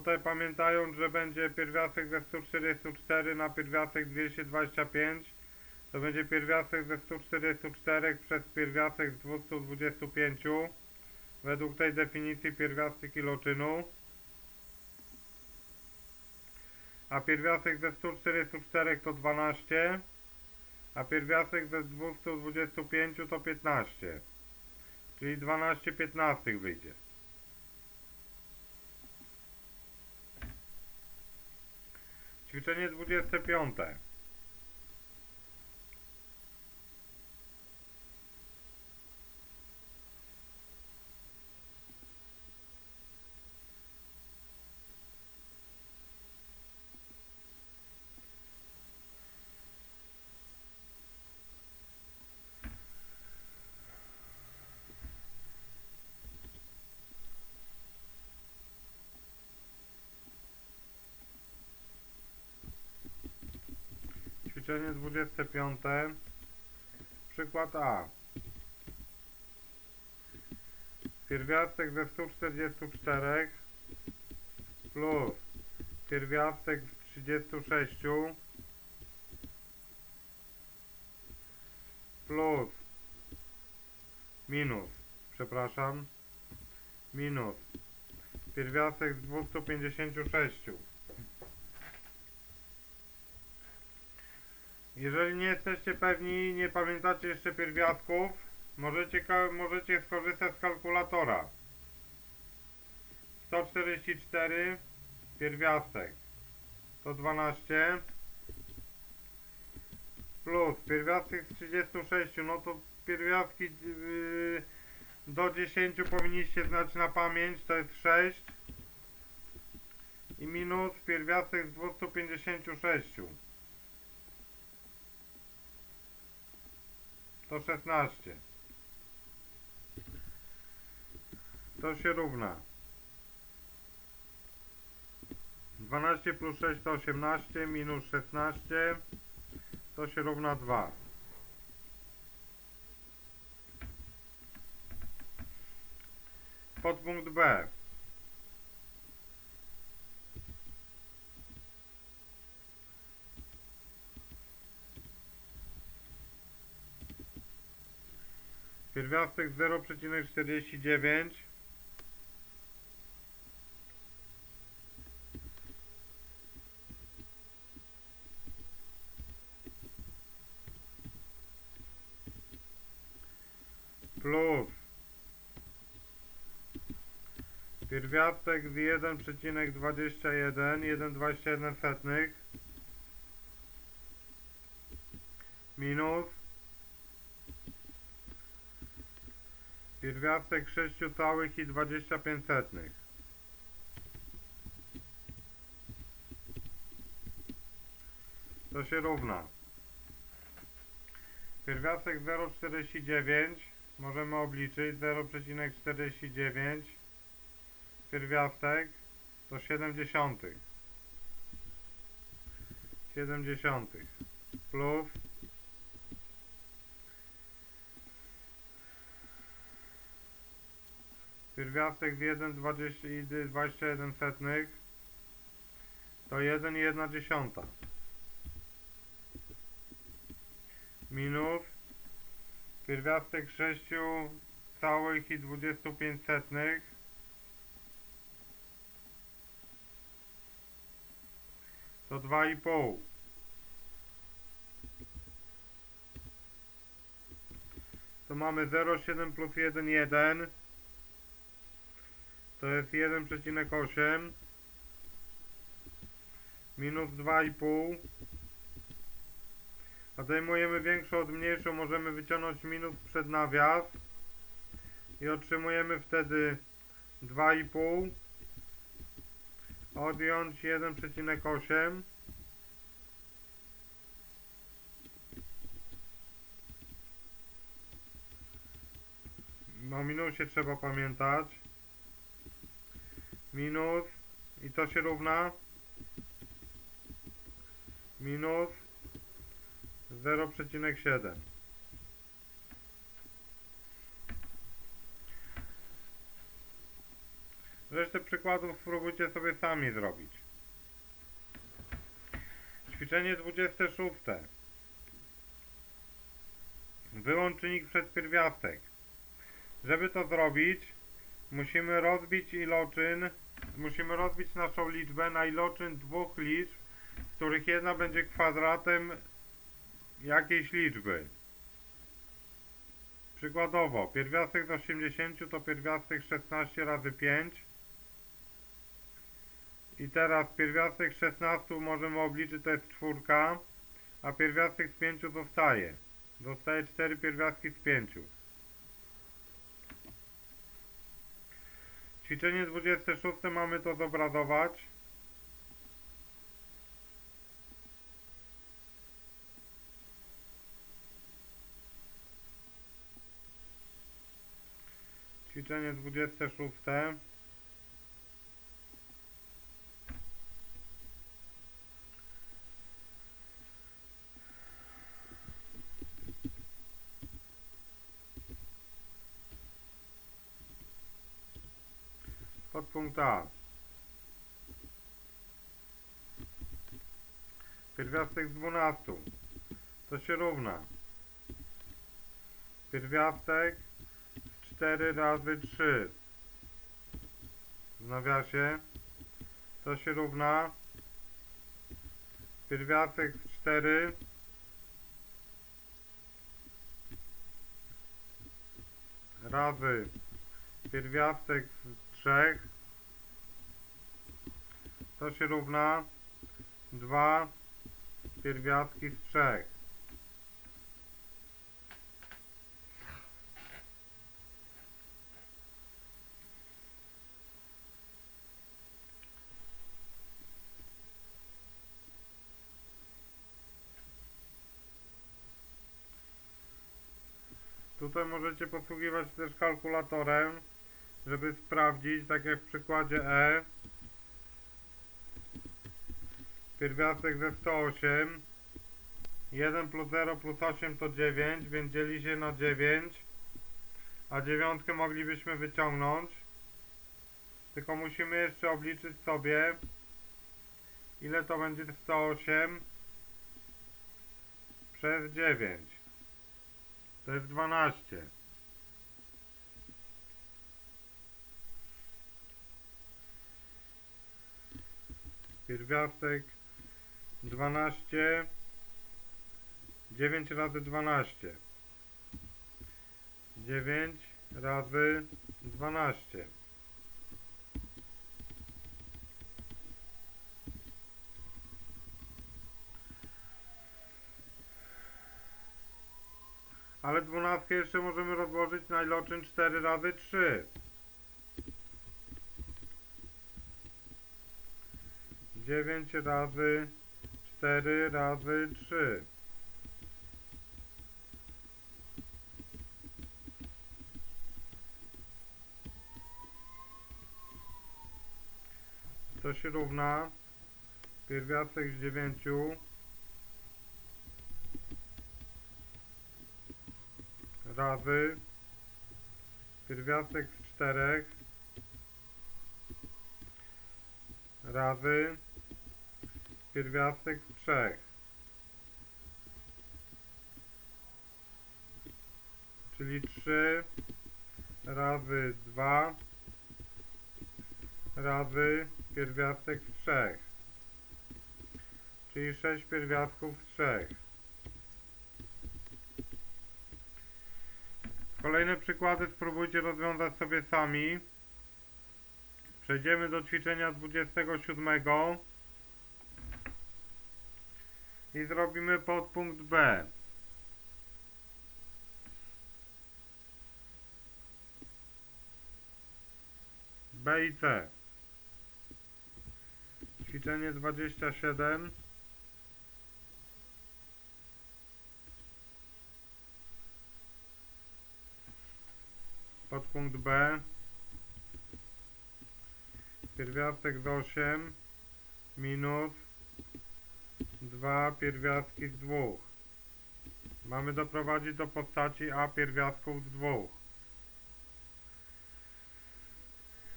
Tutaj pamiętają, że będzie pierwiastek ze 144 na pierwiastek 225. To będzie pierwiastek ze 144 przez pierwiastek z 225. Według tej definicji pierwiastek iloczynu. A pierwiastek ze 144 to 12. A pierwiastek ze 225 to 15. Czyli 12 15 wyjdzie. Ćwiczenie 25. Ćwiczenie 25. Przykład A. Pierwiastek ze 144 plus pierwiastek z 36 plus minus, przepraszam, minus pierwiastek z 256. Jeżeli nie jesteście pewni, nie pamiętacie jeszcze pierwiastków, możecie, możecie skorzystać z kalkulatora. 144 pierwiastek. to 12 plus pierwiastek z 36, no to pierwiastki yy, do 10 powinniście znać na pamięć, to jest 6 i minus pierwiastek z 256 to 16. To się równa. 12 plus 6 to 18, minus 16 to się równa 2. Podpunkt B. Pierwiastek 0,49 plus pierwiastek z 1,21 1,21 setnych minus Pierwiastek 6 całych i 25 setnych. To się równa. Pierwiastek 0,49 możemy obliczyć 0,49 pierwiastek to 70 70 plus Pierwiastek z 1,20 i 21 setnych to 1 i 1 dziesiąta. Minus pierwiastek 6 całych i 25 setnych to 2,5. To mamy 0,7 plus 1, 1 to jest 1,8 minus 2,5 odejmujemy większą od mniejszą możemy wyciągnąć minus przed nawias. I otrzymujemy wtedy 2,5 odjąć 1,8 o minusie trzeba pamiętać minus i to się równa minus 0,7 Zresztą Resztę przykładów spróbujcie sobie sami zrobić. Ćwiczenie 26. Wyłącz czynnik przez pierwiastek. Żeby to zrobić, musimy rozbić iloczyn, musimy rozbić naszą liczbę na iloczyn dwóch liczb, z których jedna będzie kwadratem jakiejś liczby. Przykładowo, pierwiastek z 80 to pierwiastek 16 razy 5. I teraz pierwiastek 16 możemy obliczyć, to jest czwórka, a pierwiastek z 5 zostaje. Zostaje 4 pierwiastki z 5. Ćwiczenie 26 mamy to zobrazować. Ćwiczenie 26. A. Pierwiastek z 12. To się równa. Pierwiastek 4 razy 3 w nawiasie to się równa pierwiastek 4 razy pierwiastek z 3 to się równa 2 pierwiastki z 3 Tutaj możecie posługiwać też kalkulatorem, żeby sprawdzić, tak jak w przykładzie E. Pierwiastek ze 108. 1 plus 0 plus 8 to 9, więc dzieli się na 9. A dziewiątkę moglibyśmy wyciągnąć. Tylko musimy jeszcze obliczyć sobie, ile to będzie 108 przez 9. To jest 12. Pierwiastek 12 9 razy 12 9 razy 12 Ale dwunastkę jeszcze możemy rozłożyć na iloczyn 4 razy 3. Dziewięć razy cztery razy trzy. To się równa. Pierwiastek z dziewięciu. Razy. Pierwiastek z czterech. Razy pierwiastek z trzech. Czyli 3 razy 2 razy pierwiastek z trzech. Czyli 6 pierwiastków z trzech. Kolejne przykłady spróbujcie rozwiązać sobie sami. Przejdziemy do ćwiczenia 27 i zrobimy podpunkt B. B i C. Ćwiczenie 27 Podpunkt B. Pierwiastek z 8 minus 2 pierwiastki z 2. Mamy doprowadzić do postaci A pierwiastków z 2.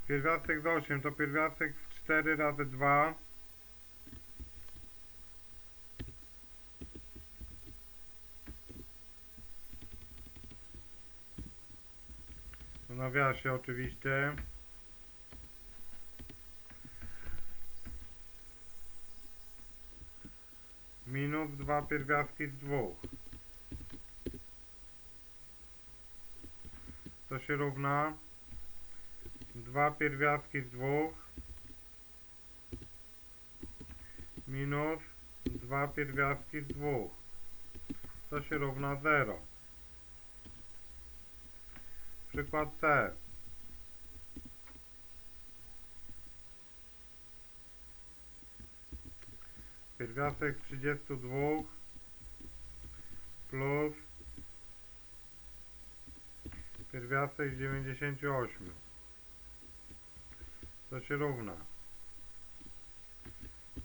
Pierwiastek z 8 to pierwiastek z 4 razy 2. W nawiasie oczywiście. 2 pierwiastki z 2. To się równa. 2 pierwiastki z 2 minus 2 pierwiastki z 2 to się równa 0 przykład C pierwiastek z 32 plus pierwiastek z 98 to się równa.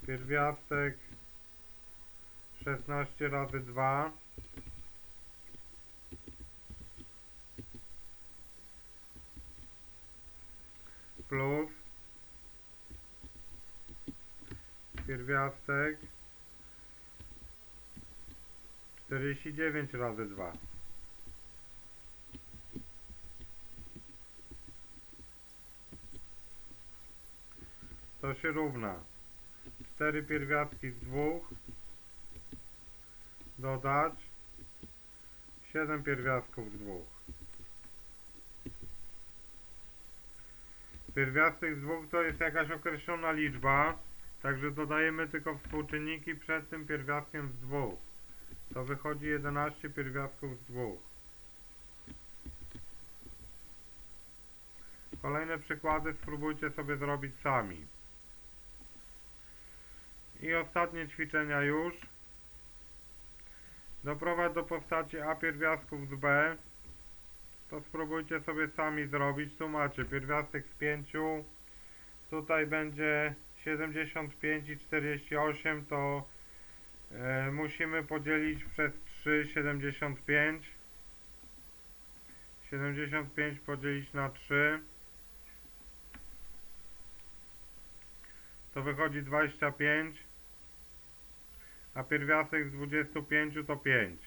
Pierwiastek 16 razy 2 plus pierwiastek 49 razy 2 to się równa. 4 pierwiastki z 2 dodać. 7 pierwiastków z 2 pierwiastek z 2 to jest jakaś określona liczba także dodajemy tylko współczynniki przed tym pierwiastkiem z 2 to wychodzi 11 pierwiastków z 2 kolejne przykłady spróbujcie sobie zrobić sami i ostatnie ćwiczenia już. Doprowadź do postaci A pierwiastków z B. To spróbujcie sobie sami zrobić. Tu macie pierwiastek z 5. Tutaj będzie 75 i 48 to e, musimy podzielić przez 3 75. 75 podzielić na 3 to wychodzi 25 a pierwiastek z 25 to 5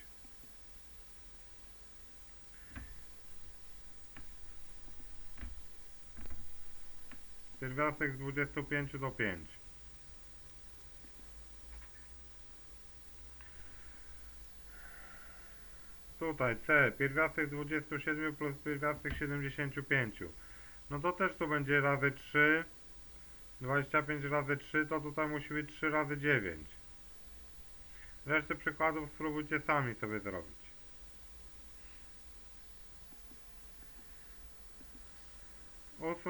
pierwiastek z 25 to 5 tutaj C, pierwiastek z 27 plus pierwiastek 75 no to też tu będzie razy 3 25 razy 3 to tutaj musi być 3 razy 9 Resztę przykładów spróbujcie sami sobie zrobić.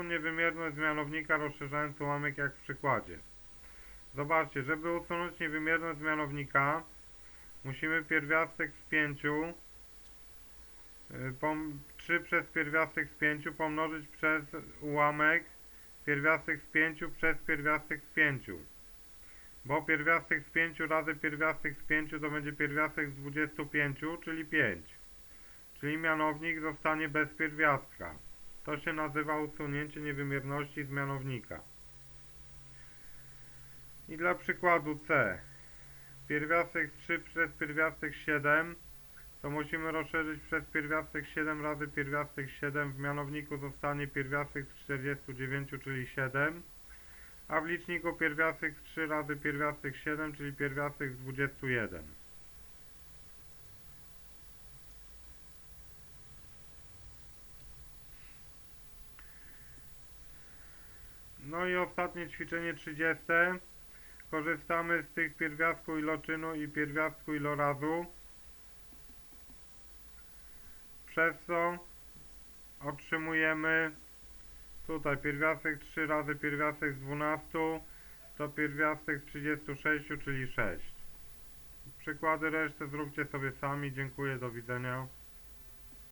Niewymierność z mianownika rozszerzając ułamek jak w przykładzie. Zobaczcie, żeby usunąć niewymierność z mianownika musimy pierwiastek z 5 3 przez pierwiastek z 5 pomnożyć przez ułamek pierwiastek z 5 przez pierwiastek z 5 bo pierwiastek z 5 razy pierwiastek z 5 to będzie pierwiastek z 25, czyli 5. Czyli mianownik zostanie bez pierwiastka. To się nazywa usunięcie niewymierności z mianownika. I dla przykładu C. Pierwiastek 3 przez pierwiastek 7 to musimy rozszerzyć przez pierwiastek 7 razy pierwiastek 7. W mianowniku zostanie pierwiastek z 49, czyli 7 a w liczniku pierwiastek z 3 razy pierwiastek 7, czyli pierwiastek z 21. No i ostatnie ćwiczenie 30. Korzystamy z tych pierwiastku iloczynu i pierwiastku ilorazu. Przez co otrzymujemy Tutaj pierwiastek 3 razy pierwiastek z 12 to pierwiastek z 36, czyli 6. Przykłady reszty zróbcie sobie sami. Dziękuję, do widzenia.